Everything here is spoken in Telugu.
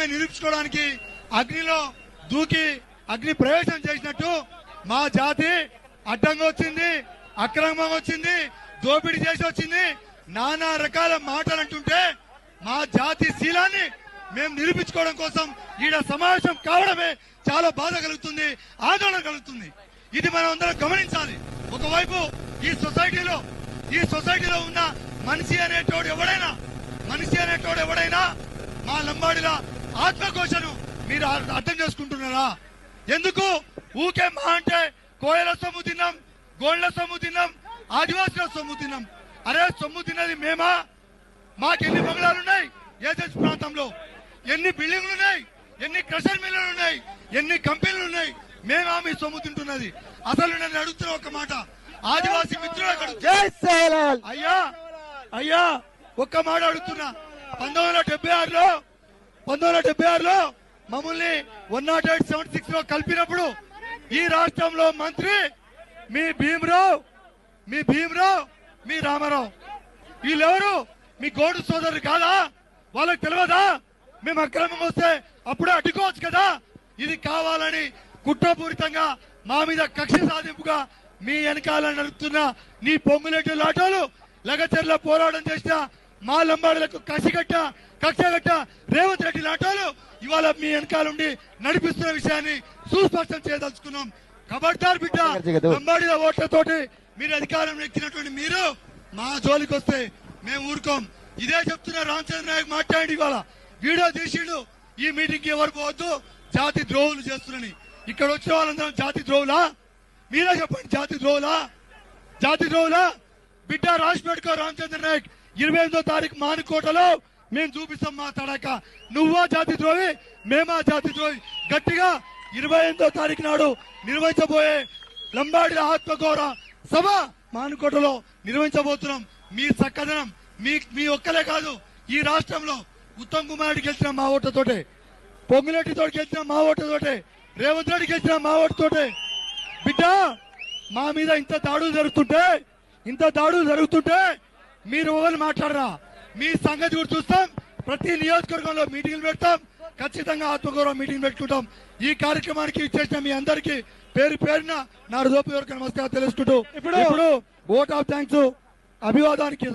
ఆమె నిరూపించుకోవడానికి అగ్నిలో దూకి అగ్ని ప్రవేశం చేసినట్టు మా జాతి అడ్డంగా వచ్చింది అక్రమంగా వచ్చింది దోపిడీ చేసి వచ్చింది. నానా రకాల మాటలు అంటుంటే మా జాతి శీలాన్ని మేము నిరూపించుకోవడం కోసం ఈడ సమావేశం కావడమే చాలా బాధ కలుగుతుంది ఆందోళన కలుగుతుంది. ఇది మనం అందరం గమనించాలి. ఒకవైపు ఈ సొసైటీలో ఈ సొసైటీలో ఉన్న మనిషి అనేటోడు ఎవడైనా మనిషి అనేటోడు ఎవడైనా మా లంబాడిలా ఆత్మఘోషను మీరు అర్- అర్థం చేసుకుంటున్నారా? ఎందుకు? ఊకే మా అంటే కోయల సొమ్ము తిన్నాం గోళ్ళ సొమ్ము తిన్నాం ఆదివాసుల సొమ్ము తిన్నాం. అరే సొమ్ము తిన్నది మేమా? మాకు ఎన్ని బంగ్లాలు ఉన్నాయి ఏజెన్స్ ప్రాంతంలో. ఎన్ని బిల్డింగ్లు ఉన్నాయి ఎన్ని క్రషర్ మిల్లులు ఉన్నాయి ఎన్ని కంపెనీలు ఉన్నాయి మేమా మీ సొమ్ము తింటున్నది? అసలు నేను అడుగుతున్న ఒక మాట. ఆదివాసీ మిత్రులు అయ్యా! అయ్యా! ఒక్క మాట అడుగుతున్నా. పంతొమ్మిది వందల డెబ్బై ఆరులో పంతొమ్మిది వందల డెబ్బై ఆరులో మమ్మల్ని వన్ నాట్ ఎయిట్ సెవెన్ సిక్స్లో కలిపినప్పుడు ఈ రాష్ట్రంలో మంత్రి మీ భీమరావు మీ భీమరావు మీ రామారావు. వీళ్ళెవరు? మీ గోడు సోదరులు కాదా? వాళ్ళకి తెలియదా? మేము అక్రమం వస్తే అప్పుడే అడ్డుకోవచ్చు కదా? ఇది కావాలని కుట్రపూరితంగా మా మీద కక్ష సాధింపుగా మీ వెనకాల నడుపుతున్న నీ పొంగులెడ్డి లాటోలు లగచర్ల పోరాటం చేసిన మా లంబాడులకు కసిగట్ట కక్షగట్ట రేవంత్ రెడ్డి లాటాలు ఇవాళ మీ వెనకాలండి నడిపిస్తున్న విషయాన్ని సుస్పష్టం చేయదలుచుకున్నాం. కబడ్దార్ బిడ్డ లంబాడి ఓట్లతోటి మీరు అధికారం ఎక్కినటువంటి మీరు మా జోలికి వస్తే మేము ఊరుకోం. ఇదే చెప్తున్న రామచంద్ర నాయక్ మాట్లాడి ఇవాళ. వీడియో తీసిండు. ఈ మీటింగ్కి ఎవరు పోవద్దు. జాతి ద్రోహులు చేస్తున్నారని ఇక్కడ వచ్చిన వాళ్ళందరం జాతి ద్రోహులా? మీరే చెప్పండి జాతి ద్రోహులా? జాతి ద్రోహులా? బిడ్డ రాసి పెట్టుకో రామచంద్ర నాయక్. ఇరవై ఎనిమిదో తారీఖు మానుకోటలో మేము చూపిస్తాం మా తడక. నువ్వా జాతి ద్రోహి మేమా జాతి ద్రోహి. గట్టిగా ఇరవై ఎనిమిదో తారీఖు నాడు నిర్వహించబోయే లంబాడి ఆత్మగౌరవ సభ మానుకోటలో నిర్వహించబోతున్నాం. మీ చక్కదనం మీ మీ ఒక్కలే కాదు ఈ రాష్ట్రంలో ఉత్తమ్ కుమార్ రెడ్డి గెలిచిన మా ఓటతోటే పొంగులెడ్డి తోటి గెలిచిన మా ఓటతోటే రేవంత్ రెడ్డి గెలిచిన మా ఓటతోటే బిడ్డ మా మీద ఇంత దాడులు జరుగుతుంటే ఇంత దాడులు జరుగుతుంటే మీరు ఎవరు మాట్లాడరా? మీ సంగతి కూడా చూస్తాం. ప్రతి నియోజకవర్గంలో మీటింగ్లు పెడతాం. ఖచ్చితంగా ఆత్మగౌరవ మీటింగ్ పెట్టుకుంటాం. ఈ కార్యక్రమానికి చేసిన మీ అందరికీ పేరు పేరున నా హృదయపూర్వక నమస్కారం తెలుసుకుంటూ ఇప్పుడు ఇప్పుడు ఓట్ ఆఫ్ థ్యాంక్స్ అభివాదానికి